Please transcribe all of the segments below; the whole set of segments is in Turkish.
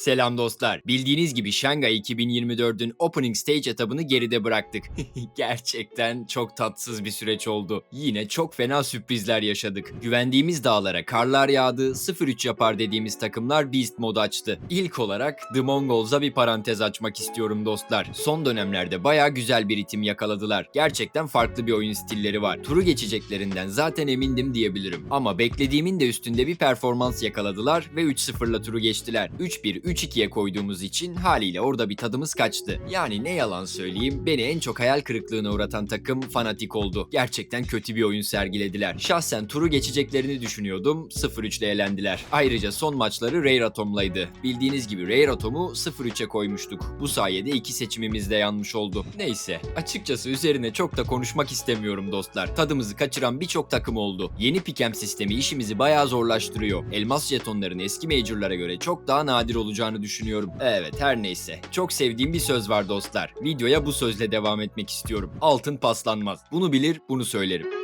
Selam dostlar. Bildiğiniz gibi Şangay 2024'ün Opening Stage etabını geride bıraktık. Gerçekten çok tatsız bir süreç oldu. Yine çok fena sürprizler yaşadık. Güvendiğimiz dağlara karlar yağdı, 0-3 yapar dediğimiz takımlar Beast modu açtı. İlk olarak The Mongols'a bir parantez açmak istiyorum dostlar. Son dönemlerde baya güzel bir ritim yakaladılar. Gerçekten farklı bir oyun stilleri var. Turu geçeceklerinden zaten emindim diyebilirim. Ama beklediğimin de üstünde bir performans yakaladılar ve 3-0'la turu geçtiler. 3-1, 3-2'ye koyduğumuz için haliyle orada bir tadımız kaçtı. Yani ne yalan söyleyeyim beni en çok hayal kırıklığına uğratan takım Fnatic oldu. Gerçekten kötü bir oyun sergilediler. Şahsen turu geçeceklerini düşünüyordum. 0-3 ile elendiler. Ayrıca son maçları Rare Atom'laydı. Bildiğiniz gibi Rare Atom'u 0-3'e koymuştuk. Bu sayede iki seçimimiz de yanmış oldu. Neyse açıkçası üzerine çok da konuşmak istemiyorum dostlar. Tadımızı kaçıran birçok takım oldu. Yeni pikem sistemi işimizi bayağı zorlaştırıyor. Elmas jetonların eski majorlara göre çok daha nadir olacağını düşünüyorum. Evet her neyse. Çok sevdiğim bir söz var dostlar. Videoya bu sözle devam etmek istiyorum. Altın paslanmaz. Bunu bilir, bunu söylerim.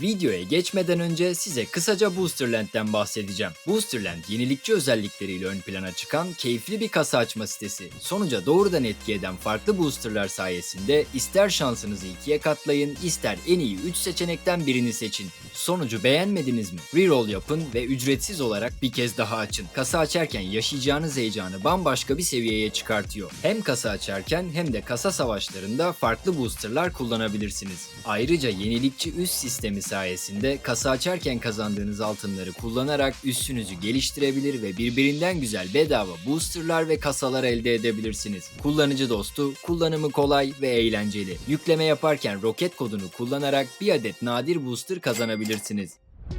Videoya geçmeden önce size kısaca Boosterland'den bahsedeceğim. Boosterland yenilikçi özellikleriyle ön plana çıkan keyifli bir kasa açma sitesi. Sonuca doğrudan etki eden farklı boosterlar sayesinde ister şansınızı ikiye katlayın, ister en iyi 3 seçenekten birini seçin. Sonucu beğenmediniz mi? Reroll yapın ve ücretsiz olarak bir kez daha açın. Kasa açarken yaşayacağınız heyecanı bambaşka bir seviyeye çıkartıyor. Hem kasa açarken hem de kasa savaşlarında farklı boosterlar kullanabilirsiniz. Ayrıca yenilikçi üst sistemi sayesinde kasa açarken kazandığınız altınları kullanarak üssünüzü geliştirebilir ve birbirinden güzel bedava boosterlar ve kasalar elde edebilirsiniz. Kullanıcı dostu, kullanımı kolay ve eğlenceli. Yükleme yaparken roket kodunu kullanarak bir adet nadir booster kazanabilirsiniz.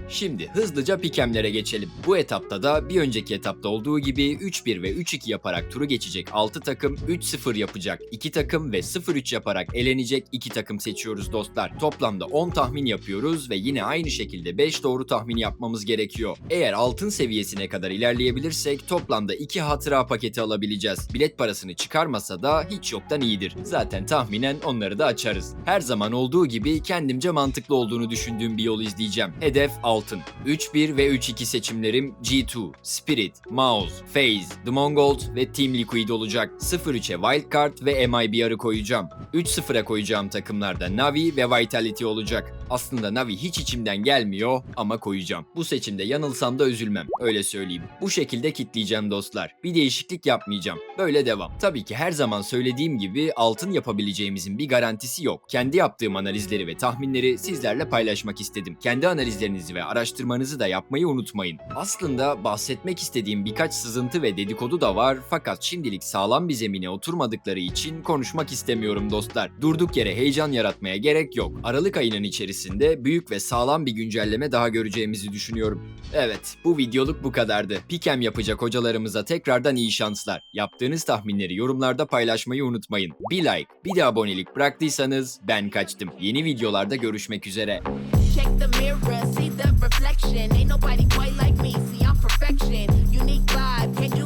Şimdi hızlıca pikemlere geçelim. Bu etapta da bir önceki etapta olduğu gibi 3-1 ve 3-2 yaparak turu geçecek 6 takım 3-0 yapacak 2 takım ve 0-3 yaparak elenecek 2 takım seçiyoruz dostlar. Toplamda 10 tahmin yapıyoruz ve yine aynı şekilde 5 doğru tahmin yapmamız gerekiyor. Eğer altın seviyesine kadar ilerleyebilirsek toplamda 2 hatıra paketi alabileceğiz. Bilet parasını çıkarmasa da hiç yoktan iyidir. Zaten tahminen onları da açarız. Her zaman olduğu gibi kendimce mantıklı olduğunu düşündüğüm bir yol izleyeceğim. Hedef altın. 3-1 ve 3-2 seçimlerim G2, Spirit, Mouse, FaZe, The Mongols ve Team Liquid olacak. 0-3'e Wildcard ve MIBR'ı koyacağım. 3-0'a koyacağım takımlarda Navi ve Vitality olacak. Aslında Navi hiç içimden gelmiyor ama koyacağım. Bu seçimde yanılsam da üzülmem. Öyle söyleyeyim. Bu şekilde kitleyeceğim dostlar. Bir değişiklik yapmayacağım. Böyle devam. Tabii ki her zaman söylediğim gibi altın yapabileceğimizin bir garantisi yok. Kendi yaptığım analizleri ve tahminleri sizlerle paylaşmak istedim. Kendi analizlerinizi ve araştırmanızı da yapmayı unutmayın. Aslında bahsetmek istediğim birkaç sızıntı ve dedikodu da var fakat şimdilik sağlam bir zemine oturmadıkları için konuşmak istemiyorum dostlar. Durduk yere heyecan yaratmaya gerek yok. Aralık ayının içerisinde büyük ve sağlam bir güncelleme daha göreceğimizi düşünüyorum. Evet, bu videoluk bu kadardı. Pikem yapacak hocalarımıza tekrardan iyi şanslar. Yaptığınız tahminleri yorumlarda paylaşmayı unutmayın. Bir like, bir de abonelik bıraktıysanız ben kaçtım. Yeni videolarda görüşmek üzere. Check the mirror, see the reflection. Ain't nobody quite like me. See, I'm perfection. Unique vibe, can't